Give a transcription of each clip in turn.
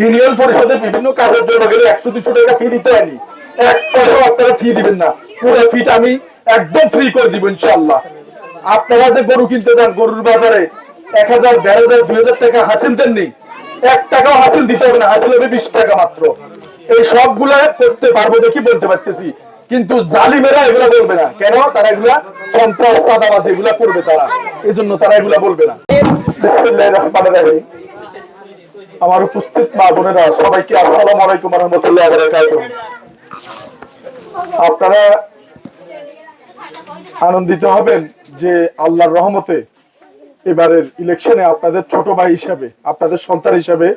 Union পরিষদের বিভিন্ন কাজের জন্য গেলে একশো, দুশো টাকা ফি দিতে হয়নি। এক পয়সাও আপনারা ফি দিবেন না। পুরো ফিটা আমি একদম ফ্রি করে দিব ইনশাল্লাহ আপনারা যে গরু কিনতে যান, গরুর বাজারে এক হাজার, দেড় হাজার, দুই হাজার টাকা হাসিল দেননি। এক টাকাও হাসিল দিতে হবে না, হাসিল হবে বিশ টাকা মাত্র। এই সবগুলা করতে পারব দেখি বলতে পারতেছি। কিন্তু জালিমেরা এগুলা বলবে না। কেন? তারা এগুলা সন্ত্রাস, চাঁদাবাজি এগুলা করবে তারা। এই জন্য তারা এগুলা বলবে না। বিসমিল্লাহির রহমানির রহিম। আমার উপস্থিত মা বোনেরা, সবাইকে আসসালামু আলাইকুম রহমতুল্লাহ আপনারা আনন্দিত হবেন যে আল্লাহর রহমতে এবারের ইলেকশনে আপনাদের ছোট ভাই হিসাবে, আপনাদের সন্তান হিসাবে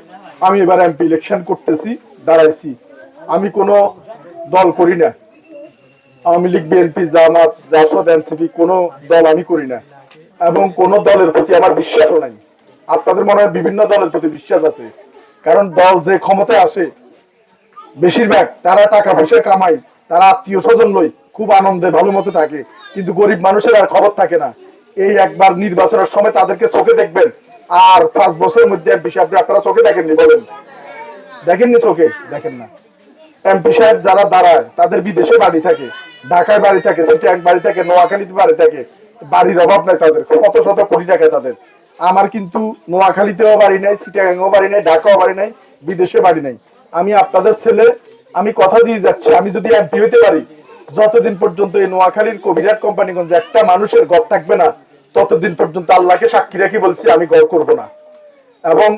আমি এবার এমপি ইলেকশন করতেছি, দাঁড়াইছি। আমি কোনো দল করি না। আওয়ামী লীগ বিএনপি জামাত, জাসদ এনসিপি কোনো দল আমি করি না। এবং কোন দলের প্রতি আমার বিশ্বাসও নাই। আপনাদের মনে হয় বিভিন্ন দলের প্রতি বিশ্বাস আছে। কারণ দল যে ক্ষমতায় আসে, বেশিরভাগ তারা টাকা পয়সা কামায়, তারা আত্মীয় স্বজন লই খুব আনন্দে, ভালো মতো থাকে। কিন্তু গরিব মানুষের আর খবর থাকে না। এই একবার নির্বাচনের সময় তাদেরকে চোখে দেখবেন। আর পাঁচ বছরের মধ্যে এমপি সাহেব আপনারা চোখে দেখেননি বলেন? দেখেননি চোখে? দেখেন না। এমপি সাহেব যারা দাঁড়ায়, তাদের বিদেশে বাড়ি থাকে। ঢাকায় বাড়ি থাকে সিটিয়াং বাড়ি থাকে, নোয়াখালীতে বাড়ি থাকে। বাড়ির অভাব নাই তাদের। কত শত কোটি টাকা তাদের। আমার কিন্তু নোয়াখালীতেও বাড়ি নাই সিটিয়াংও বাড়ি নাই, ঢাকাও বাড়ি নাই বিদেশে বাড়ি নাই। আমি আপনাদের ছেলে, আমি কথা দিয়ে যাচ্ছি, আমি যদি এমপি হইতে পারি, যতদিন পর্যন্ত এই নোয়াখালীর কবিরাট কোম্পানিগঞ্জে একটা মানুষের ঘর থাকবে না, ততদিন পর্যন্ত আল্লাহকে সাক্ষী রাখি বলছি, আমি ঘর করব না। এবং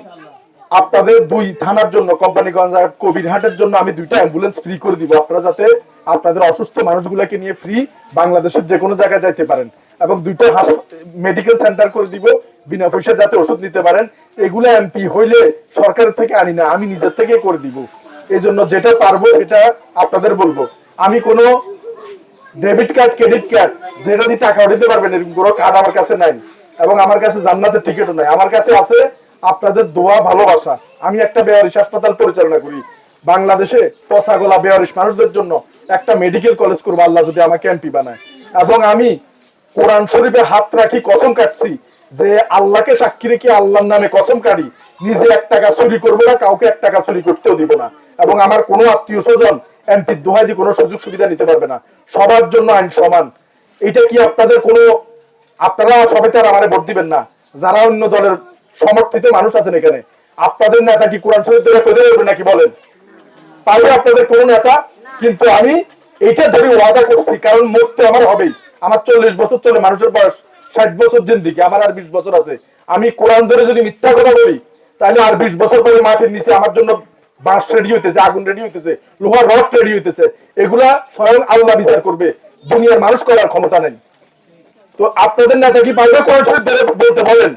আপনাদের দুই থানার জন্য, কোম্পানিগঞ্জ আর কবিরহাটের জন্য আমি দুইটা অ্যাম্বুলেন্স ফ্রি করে দিব। আপনারা যাতে আপনাদের অসুস্থ মানুষগুলোকে নিয়ে ফ্রি বাংলাদেশের যে কোনো জায়গায় যাইতে পারেন। এবং দুইটা মেডিকেল সেন্টার করে দিব, বিনা পয়সা যাতে ওষুধ নিতে পারেন। এগুলো এমপি হইলে সরকারের থেকে আনি না, আমি নিজের থেকে করে দিব। এই জন্য যেটা পারব সেটা আপনাদের বলব। আমি কোনো ডেবিট কার্ড ক্রেডিট কার্ড যেটা দিয়ে টাকা উঠাতে পারবেন, এরকম কোনো কার্ড আমার কাছে নাই। এবং আমার কাছে জান্নাতের টিকিটও নাই। আমার কাছে আছে আপনাদের দোয়া, ভালোবাসা। আমি একটা বেয়ারিশ হাসপাতাল পরিচালনা করি। বাংলাদেশে পচাগোলা বেয়ারিশ মানুষদের জন্য একটা মেডিকেল কলেজ করব, আল্লাহ যদি আমাকে এমপি বানায়। এবং আমি কোরআন শরীফে হাত রাখি, কসম কাটছি, যে আল্লাহকে সাক্ষী রেখে আল্লাহর নামে কসম কাটি, নিজে এক টাকা চুরি করব না, কাউকে এক টাকা চুরি করতেও দিব না। এবং আমার কোনো আত্মীয় স্বজন এমপি দোহাই দিয়ে কোনো সুযোগ সুবিধা নিতে পারবে না। সবার জন্য আইন সমান। এটা কি আপনাদের কোনো আপনারা সবাই তো আর আমারে ভোট দিবেন না। যারা অন্য দলের সমর্থিত মানুষ আছেন এখানে। আপনাদের নেতা কি কোরআন শরীফ ধরে কোথায় নাকি বলেন? পারবে আপনাদের কোন নেতা কিন্তু আমি এটা ধরে ওয়াদা করছি কারণ মরতে আমার হবেই। আমার চল্লিশ বছর চলে মানুষের বয়স। ষাট বছর জিন্দিগি আমার আর বিশ বছর আছে। আমি কোরআন ধরে যদি মিথ্যা কথা বলি তাহলে আর বিশ বছর পরে মাটির নিচে আমার জন্য বাঁশ রেডি হইতেছে আগুন রেডি হইতেছে লোহার রড রেডি হইতেছে। এগুলা স্বয়ং আল্লাহ বিচার করবে। দুনিয়ার মানুষ করার ক্ষমতা নেই। তো আপনাদের নেতা কি পারবে কোরআন শরীফ বলতে বলেন?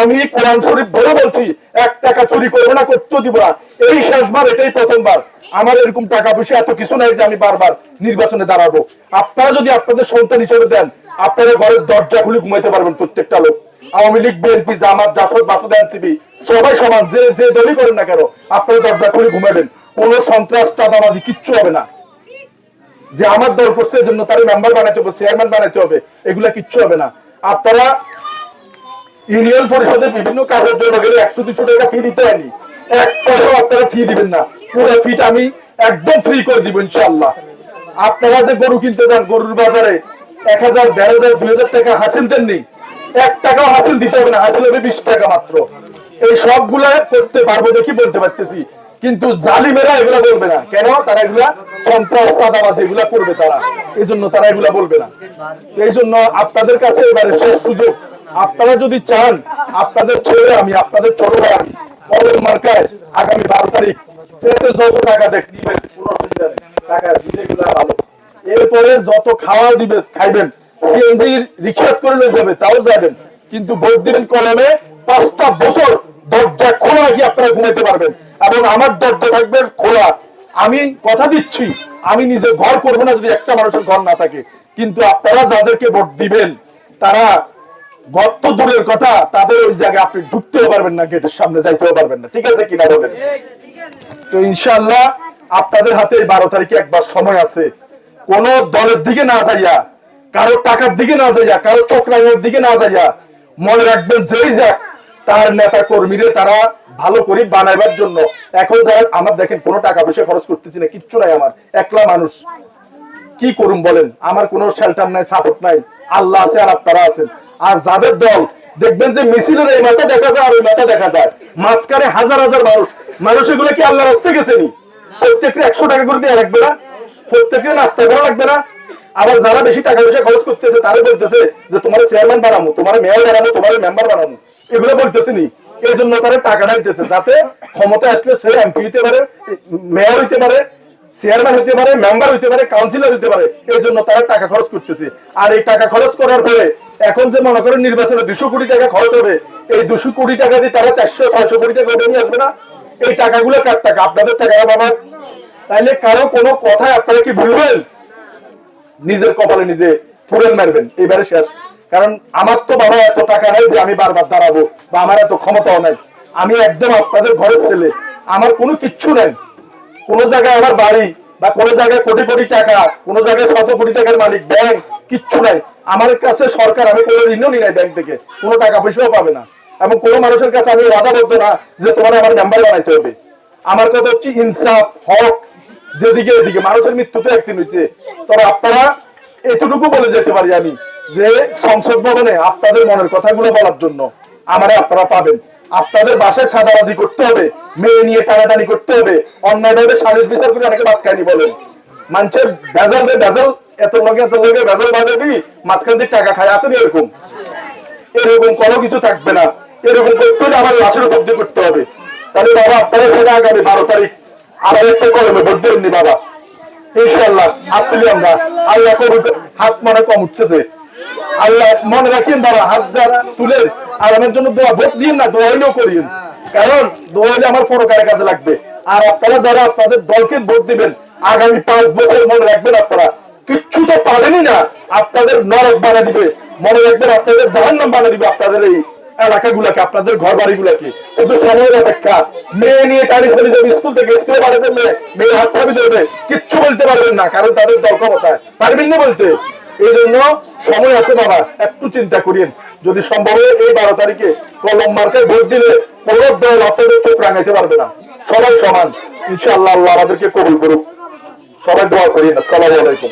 আমি কোরআন শরীফ ধরে বলছি, এক টাকা চুরি করব না করতেও দিব না। এই শেষবার এটাই প্রথমবার। আমার এরকম টাকা পয়সা, এত কিছু নাই যে আমি বারবার নির্বাচনে দাঁড়াবো। আপনারা যদি আপনাদের সন্তান হিসেবে দেন, আপনারা ঘরের দরজা খুলে ঘুমাইতে পারবেন প্রত্যেকটা লোক। আওয়ামী লীগ, বিএনপি, জামাত, জাসদ, বাসদ, এনসিপি, সবাই সমান, যে যে দলই করেন না কেন, আপনারা দরজা খুলে ঘুমাবেন। কোনো সন্ত্রাস, চাঁদাবাজি কিচ্ছু হবে না। যে আমার দল করছে, এজন্য তার মেম্বার বানাইতে হবে চেয়ারম্যান বানাইতে হবে, এগুলা কিচ্ছু হবে না। আপনারা ইউনিয়ন পরিষদের বিভিন্ন কাজের জন্য গেলে একশো, দুশো টাকা ফি দিতে হয়নি। এক পয়সাও আপনারা ফি দিবেন না। পুরো ফিটা আমি একদম ফ্রি করে দিব ইনশাল্লাহ আপনারা যে গরু কিনতে যান, গরুর বাজারে এক হাজার, দেড় হাজার, দুই হাজার টাকা হাসিল দেননি। এক টাকাও হাসিল দিতে হবে না, হাসিল হবে বিশ টাকা মাত্র। এই সবগুলা করতে পারব দেখি বলতে পারতেছি। কিন্তু জালিমেরা এগুলা বলবে না। কেন? তারা এগুলা সন্ত্রাস, চাঁদাবাজ এগুলা করবে তারা। এই জন্য তারা এগুলা বলবে না। এই জন্য আপনাদের কাছে এবারে শেষ সুযোগ। আপনারা যদি চান, আপনাদের ছেলে আমি, আপনাদের ছোট ভাই পরের মার্কায় আগামী বারো তারিখ সেটাতে যত টাকা দেখ এরপরে যত খাওয়া দিবে, খাইবেন সিএনজি রিক্সাত যাবে, তাও যাবেন। কিন্তু ভোট দিবেন কলমে পাঁচটা বছর দরজা খোলা আপনারা ঘুমাইতে পারবেন। এবং আমার দরজা থাকবে খোলা। আমি কথা দিচ্ছি, আমি নিজে ঘর করব না যদি একটা মানুষের ঘর না থাকে। কিন্তু আপনারা যাদেরকে ভোট দিবেন, তারা গর্ত দূরের কথা, তাদের ওই জায়গায় আপনি ঢুকতেও পারবেন না, গেটের সামনে যাইতেও পারবেন না। ঠিক আছে কিনা বলেন? তো ইনশাল্লাহ আপনাদের হাতে বারো তারিখে একবার সময় আছে। কোন দলের দিকে না যাইয়া, কারও টাকার দিকে না যাইয়া, কারও চোখ রাঙের দিকে না যাইয়া, মনে রাখবেন যেই যাক, তার নেতা কর্মীরে তারা ভালো করি বানাইবার জন্য। এখন যারা, আমার দেখেন, কোনো টাকা পয়সা খরচ করতেছি না, কিচ্ছু নাই আমার, একলা মানুষ। কি করুম বলেন? আমার কোনো শেল্টার নাই সাপোর্ট নাই। আল্লাহ আছে আর আপনারা আছেন। আর যাদের দল, দেখবেন যে মিছিলের এই মাথা দেখা যায় আর ওই মাথা দেখা যায়। মাঝখানে হাজার হাজার মানুষ। মানুষ এগুলো কি আল্লাহ রাস্তে গেছে নি প্রত্যেককে একশো টাকা করে দিয়ে রাখবে না? প্রত্যেককে নাস্তা করা লাগবে না? আবার যারা বেশি টাকা পয়সা খরচ করতেছে, তারা বলতেছে যে তোমার চেয়ারম্যান বানাবো তোমার মেয়র বানাবো তোমার মেম্বার বানাবো এগুলো বলতেছে নি এই জন্য তারা টাকাটা দিতেছে যাতে ক্ষমতা আসলে সে এমপি হইতে পারে মেয়র হইতে পারে চেয়ারম্যান হতে পারে মেম্বার হতে পারে কাউন্সিলর হতে পারে, এই জন্য তারা টাকা খরচ করতেছে। আর এই টাকা খরচ করার পরে এখন যে মনে করেন নির্বাচনে দুশো কোটি টাকা খরচ হবে, এই দুশো কোটি টাকা দিয়ে তারা চারশো, ছয়শো কোটি টাকা উঠে নিয়ে আসবে না? এই টাকাগুলো কার টাকা? আপনাদের টাকা বাবা তাইলে কারও কোনো কথায় আপনারা কি ভুলবেন? নিজের কপালে নিজে ফুরেল মারবেন, এবারে শেষ। কারণ আমার তো বাবা এত টাকা নাই যে আমি বারবার দাঁড়াবো, বা আমার এত ক্ষমতাও নাই। আমি একদম আপনাদের ঘরের ছেলে, আমার কোনো কিচ্ছু নেই। কোন জায়গায় আমার বাড়ি বা কোন জায়গায় কোটি কোটি টাকা, কোন জায়গায় শত কোটি টাকার মালিক ব্যাংক কিচ্ছু নাই। আমার কাছে সরকার, আমি কোনো ঋণও নি নাই ব্যাংক থেকে, কোনো টাকা পয়সাও পাবে না। এবং কোনো মানুষের কাছে আমি করতো না যে তোমার আমার মেম্বার বানাইতে হবে। আমার কথা হচ্ছে ইনসাফ, হক, যেদিকে এদিকে। মানুষের মৃত্যুতে একদিন হয়েছে তবে আপনারা এতটুকু বলে যেতে পারি আমি যে সংসদ ভবনে আপনাদের মনের কথাগুলো বলার জন্য আমারে আপনারা পাবেন। আপনাদের বাসায় সাদাবাজি করতে হবে, মেয়ে নিয়ে টানাটানি করতে হবে। অন্যায়ভাবে সালিশ বিচার করে অনেকে ভাত খায়নি বলেন। মানুষের ভেজাল রে ভেজাল, এত লোকে এত লোকে ভেজাল বাজে দিই মাঝখান দিয়ে টাকা খায় আছেন এরকম? এরকম কোনো কিছু থাকবে না। এরকম করতে হলে আমার লাশের উপর করতে হবে। তাহলে বাবা, আপনারা সেটা আগামী বারো তারিখ আবার একটা কলমে ভোট দেবেননি বাবা। ইনশাল্লাহ হাত তুলি আমরা। আল্লাহ কবুল হাত মানে কম উঠতেছে। আল্লাহ মনে রাখিয়েন বাবা হাত তুলেন আর আমার জন্য দোয়া ভোট দিন না, দোয়া হইলেও করিয়েন। কারণ দোয়া হইলে আমার পরকারের কাজে লাগবে। আর আপনারা যারা আপনাদের দলকে ভোট দিবেন, আগামী পাঁচ বছর মনে রাখবেন আপনারা। কিচ্ছু তো পাবেনই না, আপনাদের নরক বানা দিবে। মনে রাখবেন আপনাদের জাহান্নাম বানা দিবে আপনাদের এই এলাকাগুলাকে, আপনাদের ঘর বাড়িগুলাকে কিন্তু সময়ের অপেক্ষা। মেয়ে নিয়ে টাড়ি চলে যাবে, স্কুল থেকে স্কুলে পাঠাচ্ছে মেয়ে মেয়ে হাত ছাবি ধরবে। কিচ্ছু বলতে পারবেন না, কারণ তাদের দল ক্ষমতায়। পারবেন না বলতে। এই জন্য সময় আছে বাবা, একটু চিন্তা করিয়েন। যদি সম্ভব হয়, এই বারো তারিখে কলম মার্কায় ভোট দিলে কোনো দল আপনাদের চোখ রাঙাইতে পারবে না। সবাই সমান। ইনশাআল্লাহ আল্লাহ আমাদেরকে কবুল করুক। সবাই দোয়া করিয়েন। আসসালামু আলাইকুম।